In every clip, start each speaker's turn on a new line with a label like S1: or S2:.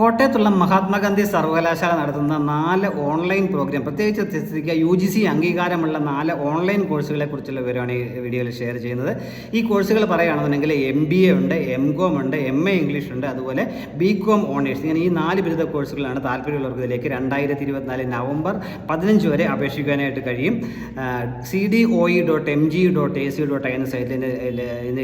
S1: കോട്ടയത്തുള്ള മഹാത്മാഗാന്ധി സർവകലാശാല നടത്തുന്ന നാല് ഓൺലൈൻ പ്രോഗ്രാം പ്രത്യേകിച്ച് ശ്രദ്ധിക്കുക യു ജി സി അംഗീകാരമുള്ള നാല് ഓൺലൈൻ കോഴ്സുകളെ കുറിച്ചുള്ള വിവരമാണ് ഈ വീഡിയോയിൽ ഷെയർ ചെയ്യുന്നത്. ഈ കോഴ്സുകൾ പറയുകയാണെന്നുണ്ടെങ്കിൽ എം ബി എ ഉണ്ട് എം കോം ഉണ്ട് എം എ ഇംഗ്ലീഷ് ഉണ്ട് അതുപോലെ ബി കോം ഓണേഴ്സ് ഇങ്ങനെ ഈ നാല് ബിരുദ കോഴ്സുകളാണ് താല്പര്യമുള്ളവർക്ക് ഇതിലേക്ക് രണ്ടായിരത്തി ഇരുപത്തിനാല് നവംബർ പതിനഞ്ച് വരെ അപേക്ഷിക്കാനായിട്ട് കഴിയും. C D O E dot M G dot A C dot I എന്ന സൈറ്റിൽ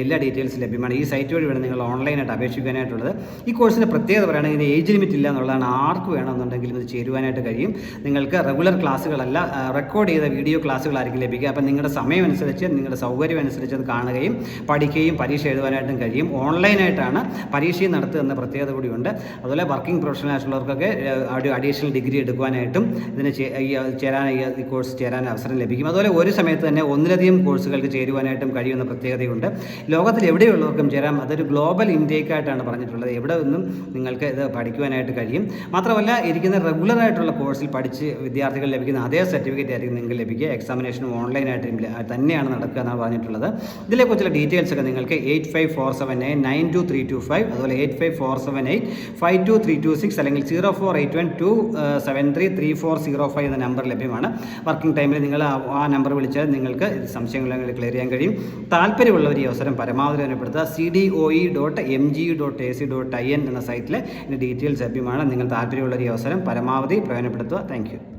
S1: എല്ലാ ഡീറ്റെയിൽസും ലഭ്യമാണ്. ഈ സൈറ്റ് വഴി വേണം നിങ്ങൾ ഓൺലൈനായിട്ട് അപേക്ഷിക്കാനായിട്ടുള്ളത്. ഈ കോഴ്സിന്റെ പ്രത്യേകത പറയുകയാണെങ്കിൽ ഏജ് ലിമിറ്റ് ഇല്ല എന്നുള്ളതാണ് ആർക്ക് വേണമെന്നുണ്ടെങ്കിലും ഇത് ചേരുവാനായിട്ട് കഴിയും. നിങ്ങൾക്ക് റെഗുലർ ക്ലാസ്സുകളല്ല റെക്കോർഡ് ചെയ്ത വീഡിയോ ക്ലാസ്സുകളായിരിക്കും ലഭിക്കുക. അപ്പം നിങ്ങളുടെ സമയം അനുസരിച്ച് നിങ്ങളുടെ സൗകര്യം അനുസരിച്ച് അത് കാണുകയും പഠിക്കുകയും പരീക്ഷ എഴുതുവാനായിട്ടും കഴിയും. ഓൺലൈനായിട്ടാണ് പരീക്ഷയും നടത്തുക എന്ന പ്രത്യേകത കൂടിയുണ്ട്. അതുപോലെ വർക്കിംഗ് പ്രൊഫഷണൽ ആയിട്ടുള്ളവർക്കൊക്കെ ഒരു അഡീഷണൽ ഡിഗ്രി എടുക്കുവാനായിട്ടും ഇതിന് ചേരാൻ ഈ- കോഴ്സ് ചേരാൻ അവസരം ലഭിക്കും. അതുപോലെ ഒരു സമയത്ത് തന്നെ ഒന്നിലധികം കോഴ്സുകൾക്ക് ചേരുവാനായിട്ടും കഴിയുന്ന പ്രത്യേകതയുണ്ട്. ലോകത്തിൽ എവിടെയുള്ളവർക്കും ചേരാം. അതൊരു ഗ്ലോബൽ ഇൻടേക്കായിട്ടാണ് പറഞ്ഞിട്ടുള്ളത്. എവിടെ നിന്നും നിങ്ങൾക്ക് ഇത് പഠിക്കുവാനായിട്ട് കഴിയും. മാത്രമല്ല ഇരിക്കുന്ന റെഗുലർ ആയിട്ടുള്ള കോഴ്സിൽ പഠിച്ച് വിദ്യാർത്ഥികൾ ലഭിക്കുന്ന അതേ സർട്ടിഫിക്കറ്റ് ആയിരിക്കും നിങ്ങൾക്ക് ലഭിക്കുക. എക്സാമിനേഷൻ ഓൺലൈനായിട്ട് തന്നെയാണ് നടക്കുക എന്നാണ് പറഞ്ഞിട്ടുള്ളത്. ഇതിനെക്കുറിച്ചുള്ള ഡീറ്റെയിൽസ് ഒക്കെ നിങ്ങൾക്ക് eight five four seven eight nine two three two five അതുപോലെ eight five four seven eight five two three two six അല്ലെങ്കിൽ zero four eight one two seven three three four zero five എന്ന number ലഭ്യമാണ്. Working ടൈമിൽ നിങ്ങൾ ആ- number വിളിച്ചാൽ നിങ്ങൾക്ക് സംശയങ്ങൾ ക്ലിയർ ചെയ്യാൻ കഴിയും. താല്പര്യമുള്ളവർ ഈ അവസരം പരമാവധി അനുപ്പെടുത്തുക C D O E dot M G dot A C dot I N എന്ന സൈറ്റിൽ ഇതിന്റെ ഡീറ്റെയിൽസ് ലഭ്യമാണ് നിങ്ങൾ താല്പര്യമുള്ള ഈ അവസരം പരമാവധി പ്രയോജനപ്പെടുത്തുക. താങ്ക്